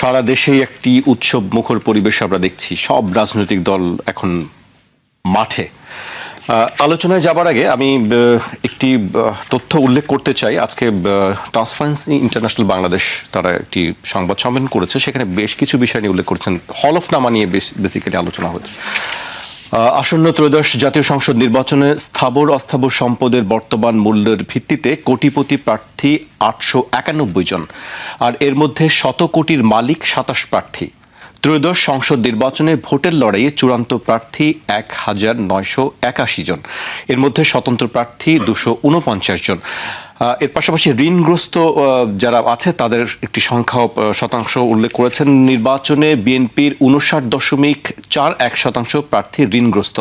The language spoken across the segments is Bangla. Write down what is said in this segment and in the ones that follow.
সারা দেশেই একটি উৎসব মুখর পরিবেশ আমরা দেখছি। সব রাজনৈতিক দল এখন মাঠে। আলোচনায় যাবার আগে আমি একটি তথ্য উল্লেখ করতে চাই। আজকে ট্রান্সপারেন্সি ইন্টারন্যাশনাল বাংলাদেশ তারা একটি সংবাদ সম্মেলন করেছে। সেখানে বেশ কিছু বিষয় নিয়ে উল্লেখ করেছেন। হল অফ নামা নিয়ে বেসিক্যালি আলোচনা হয়েছে। আসন্ন ত্রয়োদশ জাতীয় সংসদ নির্বাচনে স্থাবর অস্থাবর সম্পদের বর্তমান মূল্যের ভিত্তিতে কোটিপতি প্রার্থী আটশো একানব্বই জন। আর এর মধ্যে শত কোটির মালিক সাতাশ প্রার্থী। ত্রয়োদশ সংসদ নির্বাচনে ভোটের লড়াইয়ে চূড়ান্ত প্রার্থী এক হাজার নয়শো একাশি জন। এর মধ্যে স্বতন্ত্র প্রার্থী দুশো উনপঞ্চাশ জন। এর পাশাপাশি ঋণগ্রস্ত যারা আছে, তাদের একটি সংখ্যা শতাংশ উল্লেখ করেছেন। নির্বাচনে বিএনপির উনষাট দশমিক চার এক শতাংশ প্রার্থী ঋণগ্রস্ত।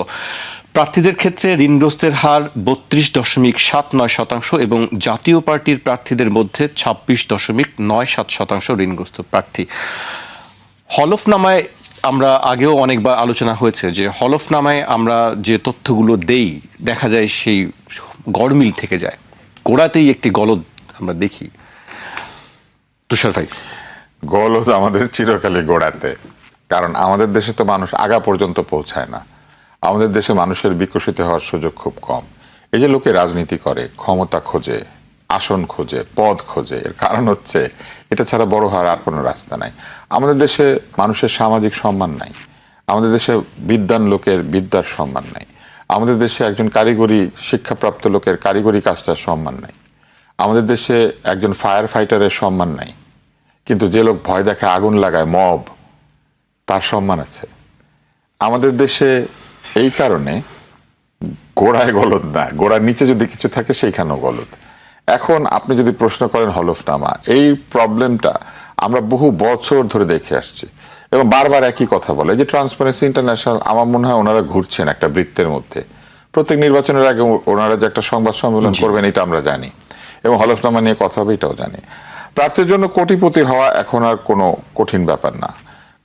প্রার্থীদের ক্ষেত্রে ঋণগ্রস্তের হার বত্রিশ দশমিক সাত নয় শতাংশ এবং জাতীয় পার্টির প্রার্থীদের মধ্যে ছাব্বিশ দশমিক নয় সাত শতাংশ ঋণগ্রস্ত প্রার্থী। হলফনামায় আমরা আগেও অনেকবার আলোচনা হয়েছে যে হলফনামায় আমরা যে তথ্যগুলো দেই, দেখা যায় সেই গড়মিল থেকে যায়। গোড়াতেই একটি গলদ আমরা দেখি। তুষার ভাই। গলদ আমাদের চিরকালে গোড়াতে, কারণ আমাদের দেশে তো মানুষ আগা পর্যন্ত পৌঁছায় না। আমাদের দেশে মানুষের বিকশিত হওয়ার সুযোগ খুব কম। এই যে লোকে রাজনীতি করে, ক্ষমতা খোঁজে, আসন খোঁজে, পদ খোঁজে, এর কারণ হচ্ছে এটা ছাড়া বড় হওয়ার আর কোনো রাস্তা নাই। আমাদের দেশে মানুষের সামাজিক সম্মান নাই। আমাদের দেশে বিদ্যান লোকের বিদ্যার সম্মান নাই। আমাদের দেশে একজন কারিগরি শিক্ষাপ্রাপ্ত লোকের কারিগরি কাজটার সম্মান নাই। আমাদের দেশে একজন ফায়ার ফাইটারের সম্মান নাই। কিন্তু যে লোক ভয় দেখে আগুন লাগায়, মব, তার সম্মান আছে। আমাদের দেশে এই কারণে গোড়ায় গলদ না। গোড়ার নিচে যদি কিছু থাকে, সেইখানেও গলদ। এখন আপনি যদি প্রশ্ন করেন হলফনামা, এই প্রবলেমটা আমরা বহু বছর ধরে দেখে আসছি। এবং বারবার একই কথা বলে যে ট্রান্সপারেন্সি ইন্টারন্যাশনাল আমার মনে হয় ওনারা ঘুরছেন একটা বৃত্তের মধ্যে। প্রত্যেক নির্বাচনের আগে ওনারা যে একটা সংবাদ সম্মেলন করবেন এটা আমরা জানি। এবং হলফনামা নিয়ে কথা হবে এটাও জানি। প্রার্থীর জন্য কোটিপতি হওয়া এখন আর কোনো কঠিন ব্যাপার না।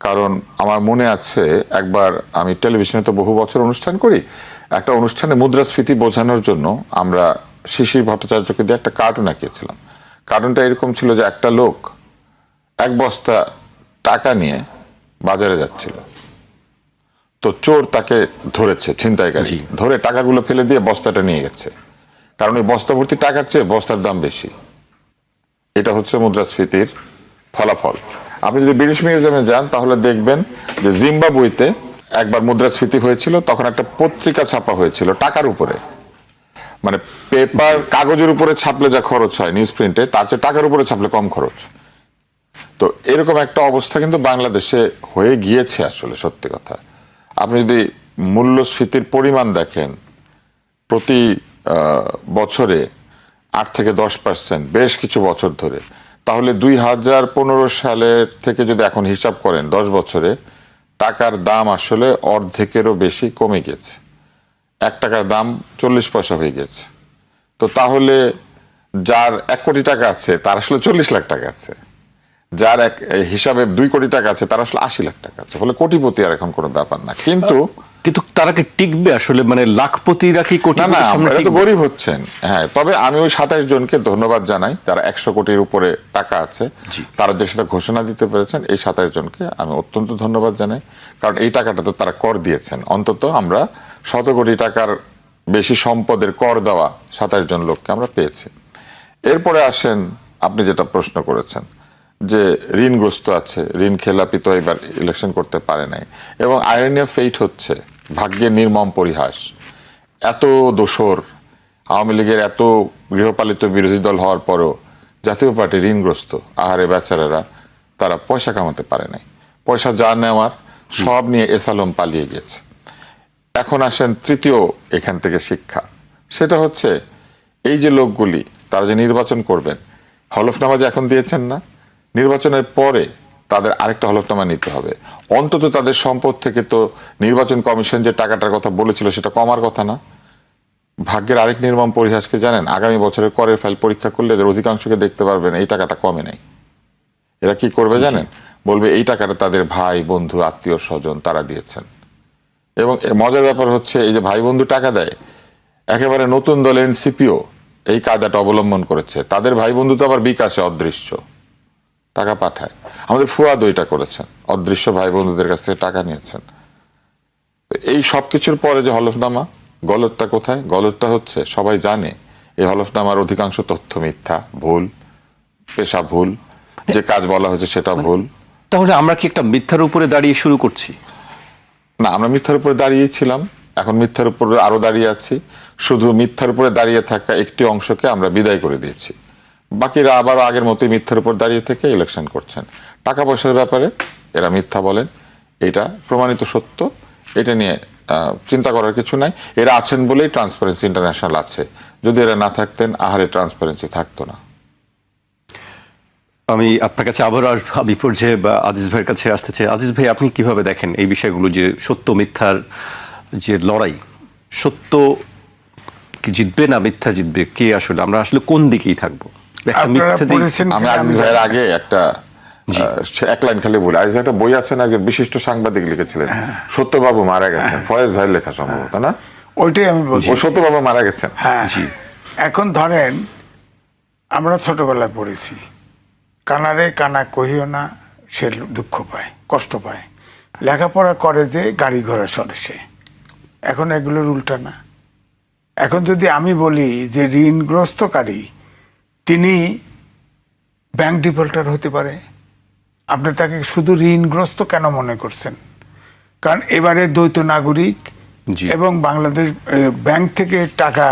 কারণ আমার মনে আছে একবার আমি টেলিভিশনে তো বহু বছর অনুষ্ঠান করি একটা অনুষ্ঠানে মুদ্রাস্ফীতি বোঝানোর জন্য আমরা শিশির ভট্টাচার্যকে দিয়ে একটা কার্টুন আঁকিয়েছিলাম। কার্টুনটা এরকম ছিল যে একটা লোক এক বস্তা টাকা নিয়ে বাজারে যাচ্ছিল। তো চোর তাকে ধরেছে ছিনতাইকারী। ধরে টাকাগুলো ফেলে দিয়ে বস্তাটা নিয়ে গেছে। কারণ ওই বস্তা ভর্তি টাকার চেয়ে বস্তার দাম বেশি। এটা হচ্ছে মুদ্রাস্ফীতির ফলাফল। আপনি যদি ব্রিটিশ মিউজিয়ামে যান তাহলে দেখবেন যে জিম্বাবুইতে একবার মুদ্রাস্ফীতি হয়েছিল তখন একটা পত্রিকা ছাপা হয়েছিল টাকার উপরে। মানে পেপার কাগজের উপরে ছাপলে যা খরচ হয় নিউজ প্রিন্টে তার চেয়ে টাকার উপরে ছাপলে কম খরচ। তো এরকম একটা অবস্থা কিন্তু বাংলাদেশে হয়ে গিয়েছে আসলে, সত্যি কথা। আপনি যদি মূল্যস্ফীতির পরিমাণ দেখেন, প্রতি বছরে আট থেকে দশ পার্সেন্ট, বেশ কিছু বছর ধরে, তাহলে দুই হাজার পনেরো সালের থেকে যদি এখন হিসাব করেন দশ বছরে, টাকার দাম আসলে অর্ধেকেরও বেশি কমে গেছে। এক টাকার দাম চল্লিশ পয়সা হয়ে গেছে। তো তাহলে যার এক কোটি টাকা আছে, তার আসলে চল্লিশ লাখ টাকা আছে। যার এক হিসাবে দুই কোটি টাকা আছে তার আসলে আশি লাখ টাকা আছে ফলে কোটিপতি আর এখন কোনো ব্যাপার না। কিন্তু কিন্তু তারা কি টিকবে আসলে? মানে লাখপতিরা কি কোটি না এরা তো? গরিব হচ্ছেন। হ্যাঁ তবে আমি ওই সাতাশ জনকে ধন্যবাদ জানাই তারা একশো কোটির উপরে টাকা আছে। তারা যে সেটা ঘোষণা দিতে পেরেছেন এই সাতাশ জনকে আমি অত্যন্ত ধন্যবাদ জানাই। কারণ এই টাকাটা তো তারা কর দিয়েছেন। অন্তত আমরা শত কোটি টাকার বেশি সম্পদের কর দেওয়া সাতাশ জন লোককে আমরা পেয়েছি। এরপরে আসেন আপনি যেটা প্রশ্ন করেছেন যে ঋণগ্রস্ত আছে, ঋণ খেলাপি তো এবার ইলেকশন করতে পারে নাই। এবং আইরনিয়া ফেইট হচ্ছে, ভাগ্যের নির্মম পরিহাস। এত দোসর আওয়ামী লীগের এত গৃহপালিত বিরোধী দল হওয়ার পরও জাতীয় পার্টি ঋণগ্রস্ত, আহারে বেচারারা, তারা পয়সা কামাতে পারে নাই। পয়সা যা নেওয়ার, সব নিয়ে এসালম পালিয়ে গেছে। এখন আসেন তৃতীয় এখান থেকে শিক্ষা। সেটা হচ্ছে, এই যে লোকগুলি, তারা যে নির্বাচন করবেন হলফনামা যে এখন দিয়েছেন না? নির্বাচনের পরে তাদের আরেকটা হলফনামা নিতে হবে। অন্তত তাদের সম্পদ থেকে তো নির্বাচন কমিশন যে টাকাটার কথা বলেছিল সেটা কমার কথা না। ভাগ্যের আরেক নির্মম পরিহাসকে জানেন আগামী বছরের করের ফাইল পরীক্ষা করলে এদের অধিকাংশকে দেখতে পারবেন এই টাকাটা কমে নাই। এরা কি করবে জানেন? বলবে এই টাকাটা তাদের ভাই বন্ধু আত্মীয় স্বজন তারা দিয়েছেন। এবং মজার ব্যাপার হচ্ছে এই যে ভাই বন্ধু টাকা দেয় একেবারে নতুন দল এনসিপিও এই কায়দাটা অবলম্বন করেছে। তাদের ভাই বন্ধু তো আবার বিকাশে অদৃশ্য। টাকা পাঠায়। আমাদের ফুয়াদ ওইটা করেছেন অদৃশ্য ভাই বন্ধুদের কাছ থেকে টাকা নিয়েছেন। এই সব কিছুর পরে যে হলফনামা গলতটা কোথায়? গলতটা হচ্ছে সবাই জানে এই হলফনামার অধিকাংশ তথ্য মিথ্যা ভুল পেশা ভুল যে কাজ বলা হয়েছে সেটা ভুল। তাহলে আমরা কি একটা মিথ্যার উপরে দাঁড়িয়ে শুরু করছি? না আমরা মিথ্যার উপরে দাঁড়িয়ে ছিলাম এখন মিথ্যার উপরে আরও দাঁড়িয়ে আছি। শুধু মিথ্যার উপরে দাঁড়িয়ে থাকা একটি অংশকে আমরা বিদায় করে দিয়েছি। বাকিরা আবার আগের মতোই মিথ্যার উপর দাঁড়িয়ে থেকে ইলেকশন করছেন। টাকা পয়সার ব্যাপারে এরা মিথ্যা বলেন। এটা প্রমাণিত সত্য। এটা নিয়ে চিন্তা করার কিছু নাই। এরা আছেন বলেই ট্রান্সপারেন্সি ইন্টারন্যাশনাল আছে। যদি এরা না থাকতেন, আহারে ট্রান্সপারেন্সি থাকতো না। আমি আপনার কাছে আবার আমি পর্যায়ে, বা আজিজ ভাইয়ের কাছে আসতে চাই। আজিজ ভাই, আপনি কীভাবে দেখেন এই বিষয়গুলো যে সত্য মিথ্যার যে লড়াই? সত্য কি জিতবে না মিথ্যা জিতবে? কে আসলে? আমরা আসলে কোন দিকেই থাকব? আমি। আগে একটা এক লাইন খালি বলি। আজিজ একটা বই আছেন আগে বিশিষ্ট সাংবাদিক লিখেছিলেন। সত্যবাবু মারা গেছেন। ফয়েজ ভাইয়ের লেখা সম্ভবত না? ওইটাই আমি বলছি। সত্যবাবু মারা গেছেন। হ্যাঁ। এখন ধরেন আমরা ছোটবেলায় পড়েছি। কানারে কানা কহিও না সে দুঃখ পায় কষ্ট পায়। লেখাপড়া করে যে গাড়ি ঘোড়া সরে সে। এখন এগুলোর উল্টা না। এখন যদি আমি বলি যে ঋণগ্রস্তকারী তিনি ব্যাংক ডিফল্টার হতে পারে। আপনি তাকে শুধু ঋণগ্রস্ত কেন মনে করছেন? কারণ এবারে দ্বৈত নাগরিক এবং বাংলাদেশ ব্যাংক থেকে টাকা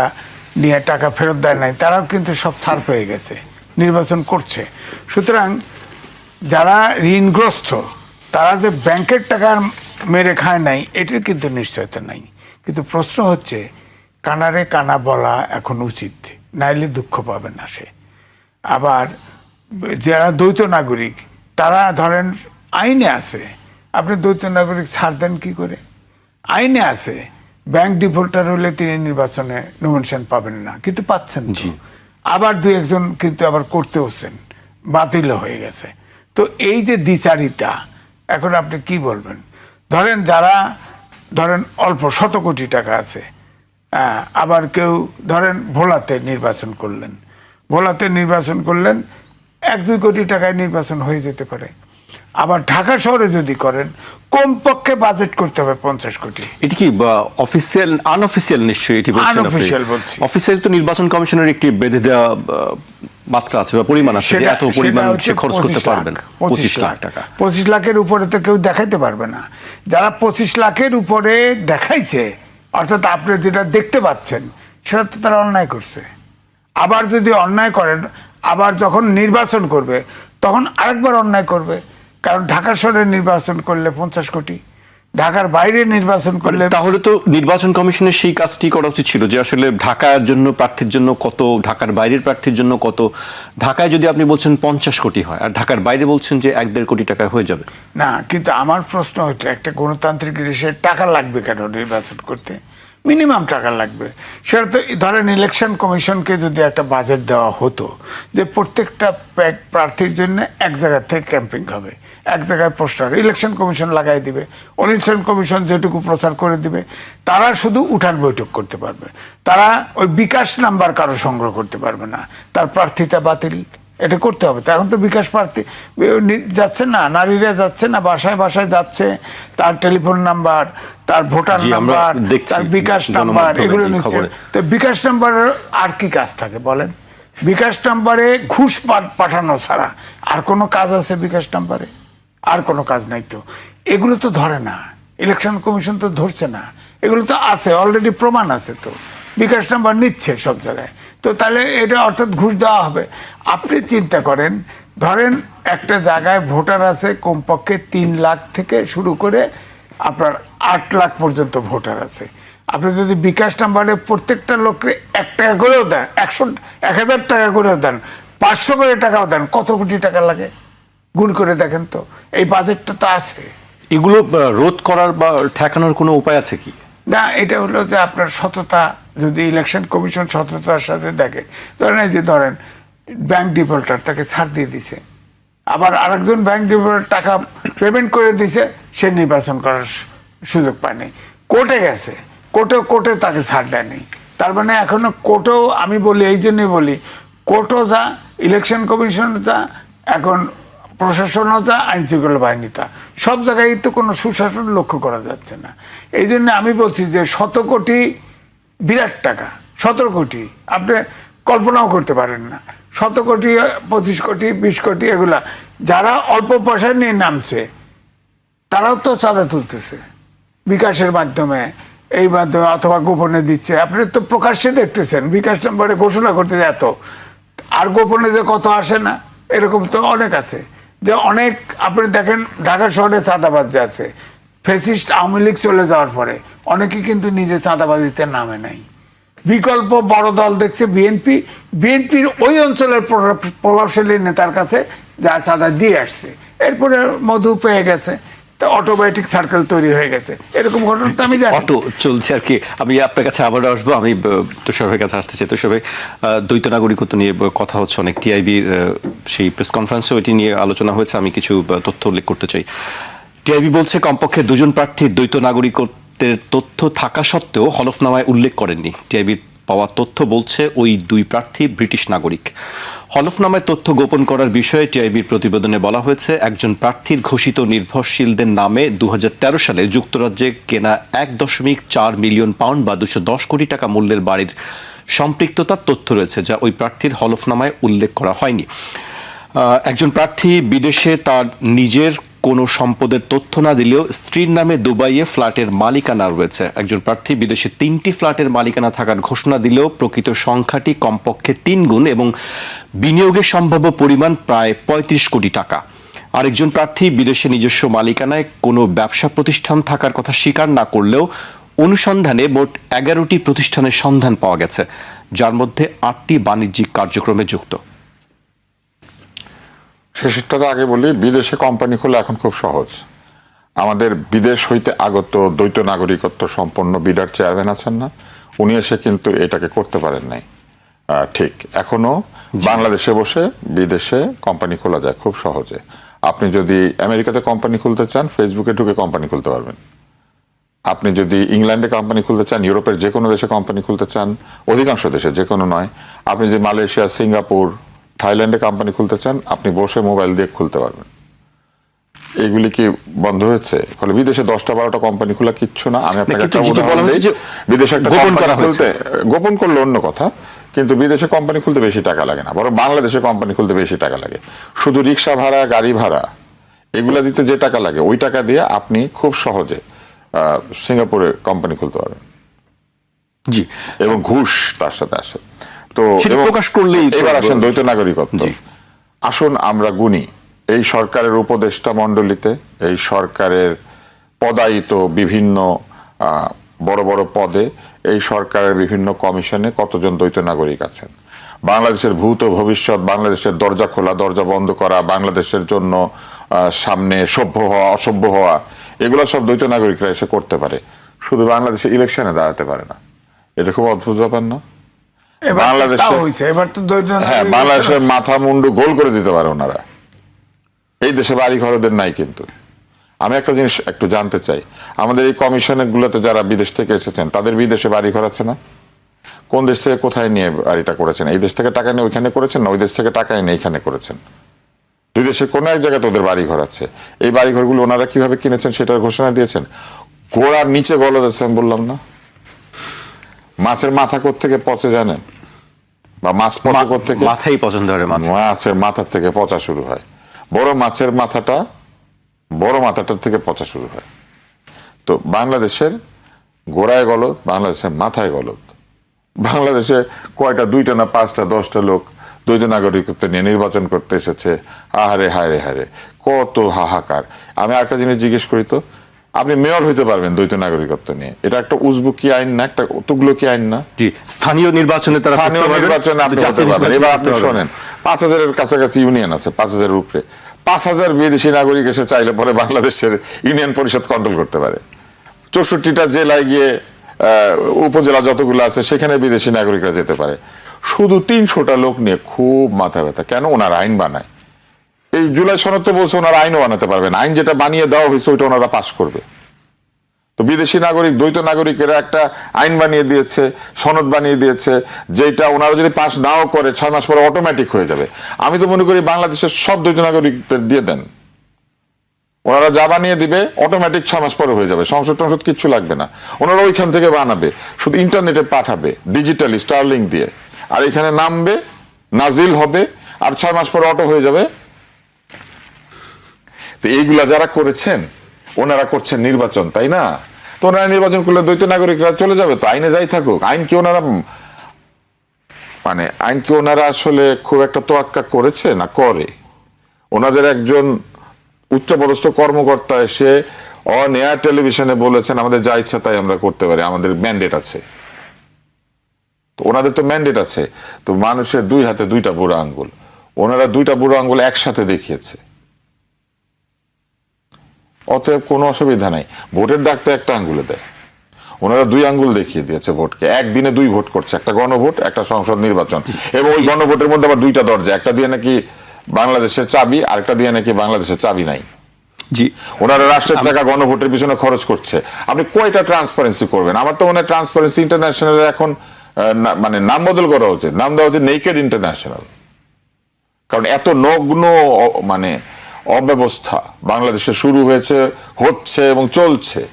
নিয়ে টাকা ফেরত দেয় নাই তারাও কিন্তু সব ছাড় পেয়ে গেছে নির্বাচন করছে। সুতরাং যারা ঋণগ্রস্ত তারা যে ব্যাংকের টাকা মেরে খায় নাই এটির কিন্তু নিশ্চয়তা নাই। কিন্তু প্রশ্ন হচ্ছে কানারে কানা বলা এখন উচিত নাইলে দুঃখ পাবে না সে। আবার যারা দ্বৈত নাগরিক তারা ধরেন আইনে আছে। আপনি দ্বৈত নাগরিক ছাড় দেন কী করে? আইনে আছে ব্যাংক ডিফল্টার হলে তিনি নির্বাচনে নমিনেশন পাবেন না কিন্তু পাচ্ছেন জি। আবার দু একজন কিন্তু আবার করতে হচ্ছেন বাতিল হয়ে গেছে। তো এই যে দ্বিচারিতা এখন আপনি কি বলবেন? ধরেন যারা ধরেন অল্প শত কোটি টাকা আছে আবার কেউ ধরেন ভোলাতে নির্বাচন করলেন ভোলাতে নির্বাচন করলেন এক দুই কোটি টাকায় নির্বাচন হয়ে যেতে পারে। আবার ঢাকা শহরে যদি করেন কমপক্ষে বাজেট করতে হবে পঞ্চাশ কোটি। এটি কি অফিসিয়াল আনঅফিসিয়াল নিশ্চয়ই এটি Unofficial বলছি। অফিসিয়াল তো নির্বাচন কমিশনের একটি বেঁধে দেওয়া মাত্রা আছে বা পরিমাণ আছে যে এত পরিমাণ হচ্ছে খরচ করতে পারবেন পঁচিশ লাখ টাকা। পঁচিশ লাখের উপরে তো কেউ দেখাইতে পারবে না। যারা পঁচিশ লাখের উপরে দেখাইছে অর্থাৎ আপনি যেটা দেখতে পাচ্ছেন সেটা তো তারা অন্যায় করছে। আবার যদি অন্যায় করেন আবার যখন নির্বাচন করবে তখন আরেকবার অন্যায় করবে। কারণ ঢাকা শহরে নির্বাচন করলে পঞ্চাশ কোটি ঢাকার বাইরে নির্বাচন করলে তাহলে তো নির্বাচন কমিশনের সেই কাজটি করা উচিত ছিল যে আসলে ঢাকার জন্য প্রার্থীর জন্য কত ঢাকার বাইরের প্রার্থীর জন্য কত। ঢাকায় যদি আপনি বলছেন পঞ্চাশ কোটি হয় আর ঢাকার বাইরে বলছেন যে এক দেড় কোটি টাকা হয়ে যাবে। না কিন্তু আমার প্রশ্ন হচ্ছে একটা গণতান্ত্রিক দেশে টাকা লাগবে কেন নির্বাচন করতে? মিনিমাম টাকা লাগবে। সেটা তো ধরেন ইলেকশন কমিশনকে যদি একটা বাজেট দেওয়া হতো, যে প্রত্যেকটা প্রার্থীর জন্য এক জায়গা থেকে ক্যাম্পিং হবে, এক জায়গায় পোস্টার ইলেকশন কমিশন লাগাই দিবে ইলেকশন কমিশন যেটুকু প্রচার করে দিবে, তারা শুধু উঠান বৈঠক করতে পারবে। তারা ওই বিকাশ নাম্বার কারও সংগ্রহ করতে পারবে না, তার প্রার্থিতা বাতিল। এটা করতে হবে। তো এখন তো বিকাশ প্রার্থী যাচ্ছে না নারীরা যাচ্ছে না বাসায় বাসায় যাচ্ছে তার টেলিফোন নাম্বার তার ভোটার নাম্বার তার বিকাশ নাম্বার এগুলো নিচ্ছে। তো বিকাশ নাম্বারের আর কি কাজ থাকে বলেন? বিকাশ নাম্বারে ঘুষ পাঠানো ছাড়া আর কোনো কাজ আছে বিকাশ নাম্বারে? আর কোনো কাজ নাই তো। এগুলো তো ধরে না। ইলেকশন কমিশন তো ধরছে না। এগুলো তো আছে অলরেডি প্রমাণ আছে তো। বিকাশ নাম্বার নিচ্ছে সব জায়গায়। তো তাহলে এটা অর্থাৎ ঘুষ দেওয়া হবে। আপনি চিন্তা করেন ধরেন একটা জায়গায় ভোটার আছে কমপক্ষে তিন লাখ থেকে শুরু করে আপনার আট লাখ পর্যন্ত ভোটার আছে। আপনি যদি বিকাশ নাম্বারে প্রত্যেকটা লোককে এক টাকা করেও দেন একশো এক হাজার টাকা করেও দেন পাঁচশো করে টাকাও দেন কত কোটি টাকা লাগে? গুণ করে দেখেন তো এই বাজেটটা তো আছে। এগুলো রোধ করার বা ঠেকানোর কোনো উপায় আছে কি? না এটা হলো যে আপনার সততা যদি ইলেকশন কমিশন সততার সাথে দেখে, ধরেন এই যে ধরেন ব্যাংক ডিফল্টার তাকে ছাড় দিয়ে দিছে। আবার আরেকজন ব্যাংক ডিফল্টার টাকা পেমেন্ট করে দিছে, সে নির্বাচন করার সুযোগ পায়নি। কোর্টে গেছে কোর্টে কোর্টে তাকে ছাড় দেয়নি। তার মানে এখনও কোর্টেও আমি বলি, এই জন্যই বলি, কোর্টও যা ইলেকশন কমিশন যা, এখন প্রশাসনও যা আইন শৃঙ্খলা বাহিনীতা সব জায়গায় তো কোনো সুশাসন লক্ষ্য করা যাচ্ছে না। এই জন্য আমি বলছি যে শত কোটি বিরাট টাকা, সতেরো কোটি। আপনি কল্পনাও করতে পারেন না। শত কোটি, পঁচিশ কোটি, বিশ কোটি এগুলা, যারা অল্প পয়সা নিয়ে নামছে, তারাও তো চাঁদা তুলতেছে। বিকাশের মাধ্যমে, এই মাধ্যমে অথবা গোপনে দিচ্ছে। আপনি তো প্রকাশ্যে দেখতেছেন, বিকাশ নম্বরে ঘোষণা করতে এত। আর গোপনে যে কত আসে না, এরকম তো অনেক আছে। যে অনেক, আপনি দেখেন, ঢাকা শহরে চাঁদাবাজ আছে ফেসিস্ট আওয়ামী লীগ চলে যাওয়ার পরে অনেকে কিন্তু নিজে চাঁদাবাজিতে নামে নাই। বিকল্প বড় দল দেখছে বিএনপি। বিএনপির ওই অঞ্চলের প্রভাবশালী নেতার কাছে যা চাঁদা দিয়ে আসছে। এরপরে মধু পেয়ে গেছে। অটোমেটিক সার্কেল তৈরি হয়ে গেছে। এরকম ঘটনা আমি জানি। অটো চলছে আর কি। আমি আপনার কাছে আবারও আসব। আমি আহ, তুষারের কাছে আসতে চাই। তুষার ভাই, দ্বৈত নাগরিকত্ব নিয়ে কথা হচ্ছে অনেক। টিআইবির সেই প্রেস কনফারেন্সে ওইটি নিয়ে আলোচনা হয়েছে। আমি কিছু তথ্য উল্লেখ করতে চাই। টিআইবি বলছে, কমপক্ষে দুজন প্রার্থীর দ্বৈত নাগরিকত্বের তথ্য থাকা সত্ত্বেও হলফনামায় উল্লেখ করেননি। টিআইবির পাওয়া তথ্য বলছে, ওই দুই প্রার্থী ব্রিটিশ নাগরিক। হলফনামায় তথ্য গোপন করার বিষয়ে টিআইবির প্রতিবেদনে বলা হয়েছে, একজন প্রার্থীর ঘোষিত নির্ভরশীলদের নামে দু হাজার তেরো সালে যুক্তরাজ্যে কেনা এক দশমিক চার মিলিয়ন পাউন্ড বা দুশো দশ কোটি টাকা মূল্যের বাড়ির সম্পৃক্ততার তথ্য রয়েছে, যা ওই প্রার্থীর হলফনামায় উল্লেখ করা হয়নি। একজন প্রার্থী বিদেশে তার নিজের কোনো সম্পদের তথ্য না দিলেও স্ত্রীর নামে দুবাইয়ে ফ্ল্যাটের মালিকানা রয়েছে। একজন প্রার্থী বিদেশে তিনটি ফ্ল্যাটের মালিকানা থাকার ঘোষণা দিলেও প্রকৃত সংখ্যাটি কমপক্ষে তিন গুণ এবং বিনিয়োগের সম্ভাব্য পরিমাণ প্রায় পঁয়ত্রিশ কোটি টাকা। আরেকজন প্রার্থী বিদেশে নিজস্ব মালিকানায় কোনো ব্যবসা প্রতিষ্ঠান থাকার কথা স্বীকার না করলেও অনুসন্ধানে মোট এগারোটি প্রতিষ্ঠানের সন্ধান পাওয়া গেছে, যার মধ্যে আটটি বাণিজ্যিক কার্যক্রমে যুক্ত। শেষেরটা তো আগে বলি বিদেশে কোম্পানি খোলা এখন খুব সহজ। আমাদের বিদেশ হইতে আগত দ্বৈত নাগরিকত্ব সম্পন্ন বিডার চেয়ারম্যান আছেন না। উনি এসে কিন্তু এটাকে করতে পারেন নাই। ঠিক। এখনও বাংলাদেশে বসে বিদেশে কোম্পানি খোলা যায় খুব সহজে। আপনি যদি আমেরিকাতে কোম্পানি খুলতে চান ফেসবুকে ঢুকে কোম্পানি খুলতে পারবেন। আপনি যদি ইংল্যান্ডে কোম্পানি খুলতে চান ইউরোপের যে কোনো দেশে কোম্পানি খুলতে চান অধিকাংশ দেশে যে কোনো নয়। আপনি যদি মালয়েশিয়া সিঙ্গাপুর থাইল্যান্ডে কোম্পানি খুলতে চান আপনি বসে মোবাইল দিয়ে খুলতে পারবেন। এগুলি কি বন্ধ হয়েছে? ফলে বিদেশে দশটা বারোটা কোম্পানি খোলা কিচ্ছু না। আমি আপনাকে একটা উদাহরণ দিই। বিদেশে একটা গোপন করা খুলতে গোপন করলে অন্য কথা কিন্তু বিদেশে কোম্পানি খুলতে বেশি টাকা লাগে না বরং বাংলাদেশে কোম্পানি খুলতে বেশি টাকা লাগে। শুধু রিক্সা ভাড়া গাড়ি ভাড়া এগুলা দিতে যে টাকা লাগে ওই টাকা দিয়ে আপনি খুব সহজে সিঙ্গাপুরে কোম্পানি খুলতে পারবেন। জি। এবং ঘুষ তার সাথে আসে। তো প্রকাশ করলেই এবার আসেন দ্বৈত নাগরিকত্ব। আসুন আমরা গুনি। এই সরকারের উপদেষ্টা মণ্ডলীতে এই সরকারের পদায়িত বিভিন্ন বড় বড় পদে এই সরকারের বিভিন্ন কমিশনে কতজন দ্বৈত নাগরিক আছেন? বাংলাদেশের ভূত ভবিষ্যৎ বাংলাদেশের দরজা খোলা দরজা বন্ধ করা বাংলাদেশের জন্য সামনে সভ্য হওয়া অসভ্য হওয়া এগুলো সব দ্বৈত নাগরিকরা এসে করতে পারে। শুধু বাংলাদেশে ইলেকশনে দাঁড়াতে পারে না। এটা খুব অদ্ভুত ব্যাপার না। বাংলাদেশের মাথা মুন্ডু গোল করে দিতে পারে ওনারা। এই দেশে বাড়ি ঘরদের নাই কিন্তু। আমি একটা জিনিস একটু জানতে চাই। আমাদের এই কমিশনে গুলোতে যারা বিদেশ থেকে এসেছেন তাদের বিদেশে বাড়ি ঘর আছে না? কোন দেশ থেকে কোথায় নিয়ে বাড়িটা করেছেন? এই দেশ থেকে টাকা নিয়ে ওইখানে করেছেন না? ওই দেশ থেকে টাকা এনে এইখানে করেছেন? দুই দেশে কোনো এক জায়গায় তোদের বাড়ি ঘর আছে। এই বাড়ি ঘরগুলো ওনারা কীভাবে কিনেছেন সেটার ঘোষণা দিয়েছেন? গোড়ার নিচে গলদ আছে আমি বললাম না? মাছের মাথা থেকে পচে জানেন? বা মাছ পচে থেকে মাথাই পছন্দ করে মাছ। মাছের মাথার থেকে পচা শুরু হয়। বড় মাছের মাথাটা বড় মাথাটার থেকে পচা শুরু হয়। তো বাংলাদেশের গোড়ায় গলদ বাংলাদেশের মাথায় গলদ। বাংলাদেশে কয়টা দুইটা না পাঁচটা দশটা লোক দ্বৈত নাগরিকত্ব নিয়ে নির্বাচন করতে এসেছে। আহারে হায়রে হায়রে। কত হাহাকার। আমি একটা জিনিস জিজ্ঞেস করি তো আপনি মেয়র হইতে পারবেন দ্বৈত নাগরিকত্ব নিয়ে। এটা একটা উজবুকি আইন না একটা তুগলকি আইন না। জি স্থানীয় নির্বাচনে তারা স্থানীয় নির্বাচনে আপনি হতে পারবেন। এবার আপনি শোনেন পাঁচ হাজারের কাছাকাছি ইউনিয়ন আছে পাঁচ হাজারের উপরে পাঁচ হাজার বিদেশি নাগরিক এসে চাইলে পরে বাংলাদেশের ইউনিয়ন পরিষদ কন্ট্রোল করতে পারে। চৌষট্টিটা জেলায় গিয়ে আহ, উপজেলা যতগুলো আছে সেখানে বিদেশি নাগরিকরা যেতে পারে। শুধু তিনশোটা লোক নিয়ে খুব মাথা ব্যথা। কেন? ওনার আইন বানায়। এই জুলাই সনদ তো বলছে ওনারা আইনও বানাতে পারবেন আইন যেটা বানিয়ে দেওয়া হয়েছে, ওইটা ওনারা পাশ করবে। তো বিদেশি নাগরিক, দ্বৈত নাগরিকেরা একটা আইন বানিয়ে দিয়েছে, সনদ বানিয়ে দিয়েছে, যেটা ওনারা যদি পাস নাও করে, ছয় মাস পরে অটোমেটিক হয়ে যাবে। আমি তো মনে করি বাংলাদেশের সব দ্বৈত নাগরিকদের দিয়ে দেন। ওনারা যা বানিয়ে দিবে অটোমেটিক ছয় মাস পরে হয়ে যাবে। সংসদ টংসদ কিচ্ছু লাগবে না। ওনারা ওইখান থেকে বানাবে, শুধু ইন্টারনেটে পাঠাবে ডিজিটালি স্টারলিং দিয়ে। আর এখানে নামবে, নাজিল হবে, আর ছয় মাস পরে অটো হয়ে যাবে তো এইগুলা যারা করেছেন, ওনারা করছেন নির্বাচন, তাই না? তো ওনারা নির্বাচন করলে দ্বৈত নাগরিকরা চলে যাবে তো, আইনে যাই থাকুক। আইন কি ওনারা মানে আইন কি ওনারা আসলে খুব একটা তোয়াক্কা করেছে না করে? ওনাদের একজন উচ্চপদস্থ কর্মকর্তা এসে অন এয়ার টেলিভিশনে বলেছেন, আমাদের যা ইচ্ছা তাই আমরা করতে পারি, আমাদের ম্যান্ডেট আছে। তো ওনাদের তো ম্যান্ডেট আছে। তো মানুষের দুই হাতে দুইটা বুড়ো আঙ্গুল। ওনারা দুইটা বুড়ো আঙ্গুল একসাথে দেখিয়েছে। অতএব কোনো অসুবিধা নাই। ভোটের ডাক তো একটা আঙ্গুলে দেয়। ওনারা দুই আঙ্গুল দেখিয়ে দিয়েছে ভোটকে। একদিনে দুই ভোট করছে। একটা গণভোট একটা সংসদ নির্বাচন। এবং ওই গণভোটের মধ্যে আবার দুইটা দরজা। একটা দিয়ে নাকি বাংলাদেশের চাবি আরেকটা দিয়ে নাকি বাংলাদেশের চাবি নাই। জি। ওনারা রাষ্ট্রের টাকা গণভোটের পিছনে খরচ করছে। আপনি কয়টা ট্রান্সপারেন্সি করবেন? আমার তো মনে হয় ট্রান্সপারেন্সি ইন্টারন্যাশনাল এখন মানে নাম বদল করা উচিত। নাম দেওয়া উচিত নেকেড ইন্টারন্যাশনাল কারণ এত নগ্ন মানে অব্যবস্থা। বাংলাদেশে শুরু হয়েছে হচ্ছে এবং চলছে।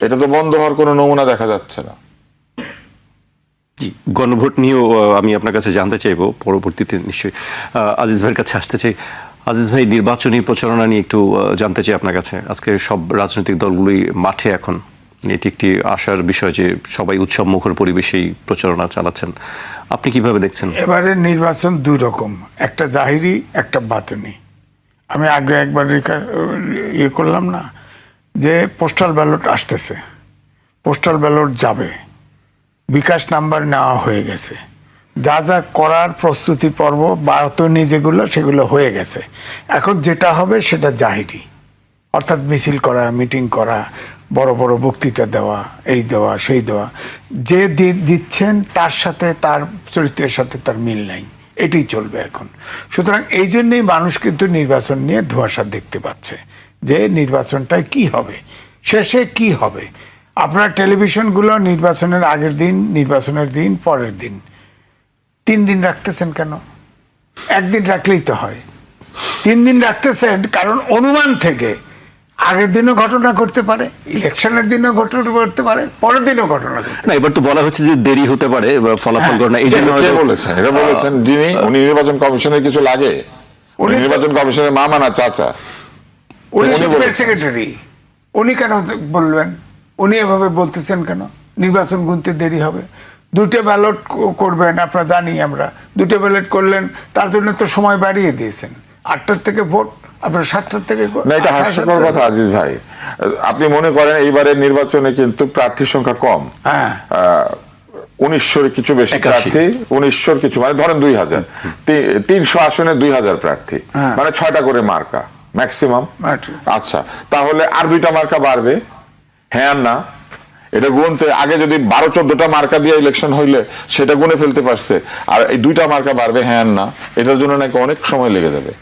এটা তো বন্ধ হওয়ার কোনো নমুনা দেখা যাচ্ছে না। জি গণভোট নিয়েও আমি আপনার কাছে জানতে চাইব পরবর্তীতে নিশ্চয়ই। আজিজ ভাইয়ের কাছে আসতে চাই। আজিজ ভাই নির্বাচনী প্রচারণা নিয়ে একটু জানতে চাই আপনার কাছে। আজকে সব রাজনৈতিক দলগুলোই মাঠে এখন। এটি একটি আশার বিষয় যে সবাই উৎসব মুখর পরিবেশেই প্রচারণা চালাচ্ছেন। আপনি কীভাবে দেখছেন? এবারে নির্বাচন দুই রকম। একটা জাহিরি একটা বাতনি। আমি আগে একবার ইয়ে করলাম না, যে পোস্টাল ব্যালট আসতেছে। পোস্টাল ব্যালট যাবে। বিকাশ নাম্বার নেওয়া হয়ে গেছে। যা যা করার প্রস্তুতি পর্ব বাতনি যেগুলো, সেগুলো হয়ে গেছে। এখন যেটা হবে সেটা জাহিরি। অর্থাৎ মিছিল করা, মিটিং করা, বড় বড় বক্তৃতা দেওয়া, এই দেওয়া, সেই দেওয়া। যে দিচ্ছেন, তার সাথে, তার চরিত্রের সাথে তার মিল নাই। এটাই চলবে এখন। সুতরাং এই জন্যই মানুষ কিন্তু নির্বাচন নিয়ে ধোঁয়াশা দেখতে পাচ্ছে যে নির্বাচনটায় কি হবে, শেষে কি হবে। আপনার টেলিভিশনগুলো নির্বাচনের আগের দিন, নির্বাচনের দিন, পরের দিন। তিন দিন রাখতেছেন কেন? একদিন রাখলেই তো হয়। তিন দিন রাখতেছেন কারণ অনুমান থেকে। আগের দিনও ঘটনা ঘটতে পারে ইলেকশনের দিনও ঘটনা ঘটতে পারে পরের দিনও ঘটনা না এবার তো বলা হচ্ছে যে দেরি হতে পারে ফলাফল গণনা এই জন্য বলেছেন? এটা বলেছেন যিনি উনি নির্বাচন কমিশনের কিছু লাগে? উনি নির্বাচন কমিশনের মামা না চাচা? উনি। সেক্রেটারি। উনি কেন বলবেন উনি এভাবে বলতেছেন কেন? নির্বাচন গুনতে দেরি হবে। দুটো ব্যালট করবেন আপনারা জানি আমরা। দুটো ব্যালট করলেন তার জন্য তো সময় বাড়িয়ে দিয়েছেন। আটটার থেকে ভোট আপনার সাতটার থেকে না এটা হাস্যকর কথা আজিজ ভাই। আপনি মনে করেন এইবারের নির্বাচনে কিন্তু প্রার্থীর সংখ্যা কম। হ্যাঁ। উনিশশোর কিছু বেশি প্রার্থী উনিশশোর কিছু মানে ধরেন দুই হাজার। তিনশো আসনে দুই হাজার প্রার্থী। হ্যাঁ। মানে ছয়টা করে মার্কা ম্যাক্সিমাম। আচ্ছা। আচ্ছা তাহলে আর দুইটা মার্কা বাড়বে? হ্যাঁ না। এটা গুনতে আগে যদি বারো চোদ্দটা মার্কা দিয়ে ইলেকশন হইলে সেটা গুনে ফেলতে পারছে। আর এই দুইটা মার্কা বাড়বে হ্যাঁ না এটার জন্য নাকি অনেক সময় লেগে যাবে।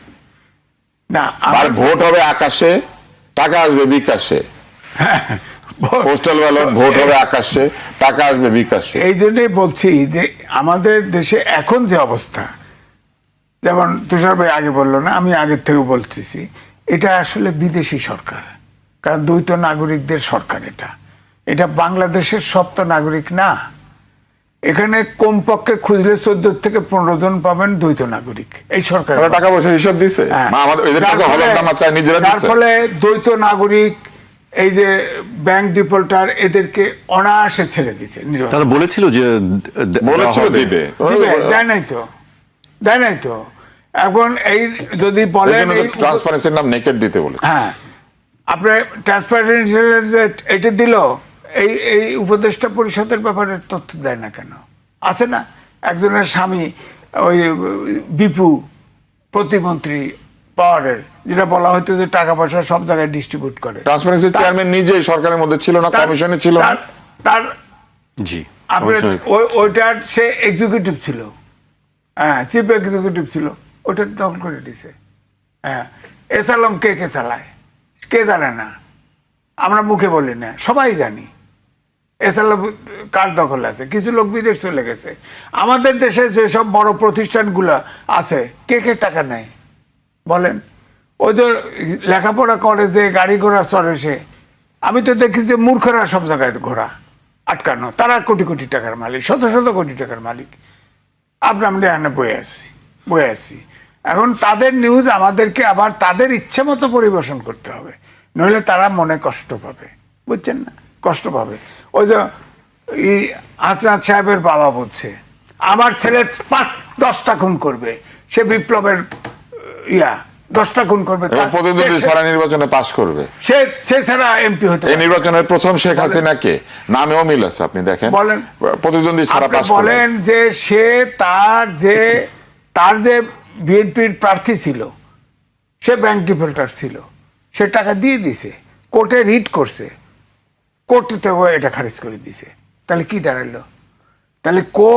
না আর ভোট হবে আকাশে টাকা আসবে বিকাশে। পোস্টাল ব্যালট ভোট হবে আকাশে টাকা আসবে বিকাশে। এই জন্যই বলছি যে আমাদের দেশে এখন যে অবস্থা যেমন তুষার ভাই আগে বলল না আমি আগের থেকে বলতেছি এটা আসলে বিদেশি সরকার কারণ দ্বৈত নাগরিকদের সরকার এটা। এটা বাংলাদেশের সব তো নাগরিক না এখানে কমপক্ষে খুঁজলে চোদ্দ থেকে পনেরো জন পাবেন দ্বৈত নাগরিক। এই সরকার টাকা পয়সা হিসাব দিছে? হ্যাঁ। ফলে- দ্বৈত নাগরিক এই যে ব্যাংক ডিফল্টার এদেরকে অনায়াসে ছেড়ে দিচ্ছে তারা বলেছিল যে বলেছিল দিবে। দিবে, দেয় নাই তো। দেয় নাই তো। এখন এই যদি বলেন ট্রান্সপারেন্সির নাম নেকেট দিতে বলে হ্যাঁ। আপনার ট্রান্সপারেন্সিয়াল যে এটা দিল এই এই উপদেষ্টা পরিষদের ব্যাপারে তথ্য দেয় না কেন? আছে না? একজনের স্বামী ওই বিপু প্রতিমন্ত্রী পাওয়ারের যেটা বলা হতো যে টাকা পয়সা সব জায়গায় ডিস্ট্রিবিউট করে। ট্রান্সপারেন্সি চেয়ারম্যান নিজেই সরকারের মধ্যে ছিল না কমিশনে ছিল না। তার- তার জি আপনার ওইটার সে এক্সিকিউটিভ ছিল। হ্যাঁ চিফ এক্সিকিউটিভ ছিল। ওটা দখল করে দিছে। হ্যাঁ এসালম কে কে চালায়? কে জানে না? আমরা মুখে বলি না। সবাই জানি। এছাড়া কার দখল আছে? কিছু লোক বিদেশ চলে গেছে। আমাদের দেশে যেসব বড় প্রতিষ্ঠানগুলো আছে, কে কে টাকা নেয়? বলেন। ওই তো লেখাপড়া করে, যে গাড়ি ঘোড়া চড়ে সে। আমি তো দেখি যে মূর্খরা সব জায়গায় ঘোড়া আটকানো। তারা কোটি কোটি টাকার মালিক, শত শত কোটি টাকার মালিক। আমরা আমরা এখানে বয়ে আসছি বয়ে আসছি এখন তাদের নিউজ আমাদেরকে আবার তাদের ইচ্ছে মতো পরিবেশন করতে হবে। নইলে তারা মনে কষ্ট পাবে। বুঝছেন না? কষ্ট পাবে। ওই যে এই হাসনাত সাহেবের বাবা বলছে আমার ছেলে পাঁচ দশটা খুন করবে। সে বিপ্লবের ইয়া দশটা খুন করবে। প্রতিদ্বন্দ্বী ছাড়া নির্বাচনে পাশ করবে। সে সে ছাড়া এমপি হতে এই নির্বাচনের প্রথম শেখ হাসিনা কে? নামেও মিল আছে আপনি দেখেন। বলেন। প্রতিদ্বন্দ্বী ছাড়া পাশ বলেন যে সে তার যে তার যে বিএনপির প্রার্থী ছিল সে ব্যাংক ডিফল্টার ছিল। সে টাকা দিয়ে দিছে কোর্টে রিট করছে। কোর্ট থেকে এটা খারিজ করে দিছে তাহলে কি দাঁড়াল? তাহলে কোর্ট